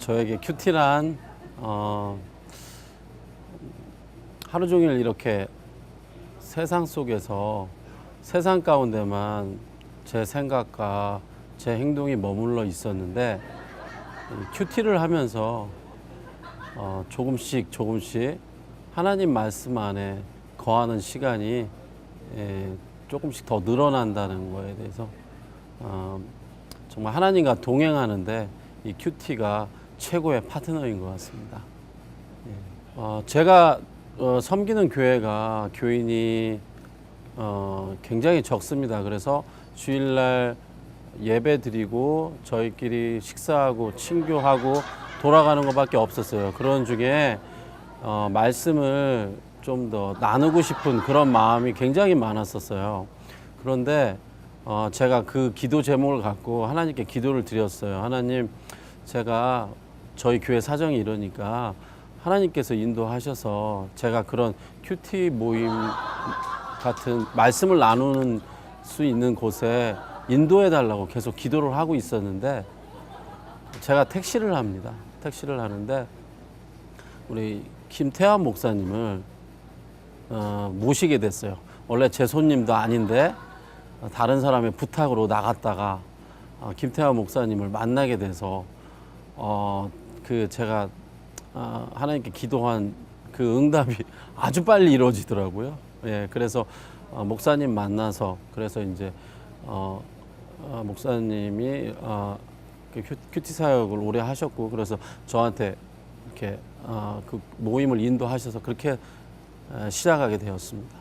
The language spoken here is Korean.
저에게 큐티란 어, 하루 종일 이렇게 세상 속에서 세상 가운데만 제 생각과 제 행동이 머물러 있었는데 이 큐티를 하면서 어, 조금씩 조금씩 하나님 말씀 안에 거하는 시간이 예, 조금씩 더 늘어난다는 거에 대해서 어, 정말 하나님과 동행하는데 이 큐티가 최고의 파트너인 것 같습니다. 예. 어, 제가 어, 섬기는 교회가 교인이 어, 굉장히 적습니다. 그래서 주일날 예배 드리고 저희끼리 식사하고 친교하고 돌아가는 것밖에 없었어요. 그런 중에 어, 말씀을 좀 더 나누고 싶은 그런 마음이 굉장히 많았었어요. 그런데 어, 제가 그 기도 제목을 갖고 하나님께 기도를 드렸어요. 하나님, 제가 저희 교회 사정이 이러니까 하나님께서 인도하셔서 제가 그런 큐티 모임 같은 말씀을 나누는 수 있는 곳에 인도해 달라고 계속 기도를 하고 있었는데 제가 택시를 합니다. 택시를 하는데 우리 김태환 목사님을 어, 모시게 됐어요. 원래 제 손님도 아닌데 어, 다른 사람의 부탁으로 나갔다가 어, 김태환 목사님을 만나게 돼서 어, 그 제가 어, 하나님께 기도한 그 응답이 아주 빨리 이루어지더라고요. 예, 그래서 어, 목사님 만나서 그래서 이제 어, 어, 목사님이 어, 그 큐- 큐티 사역을 오래 하셨고 그래서 저한테 이렇게 어, 그 모임을 인도하셔서 그렇게 어, 시작하게 되었습니다.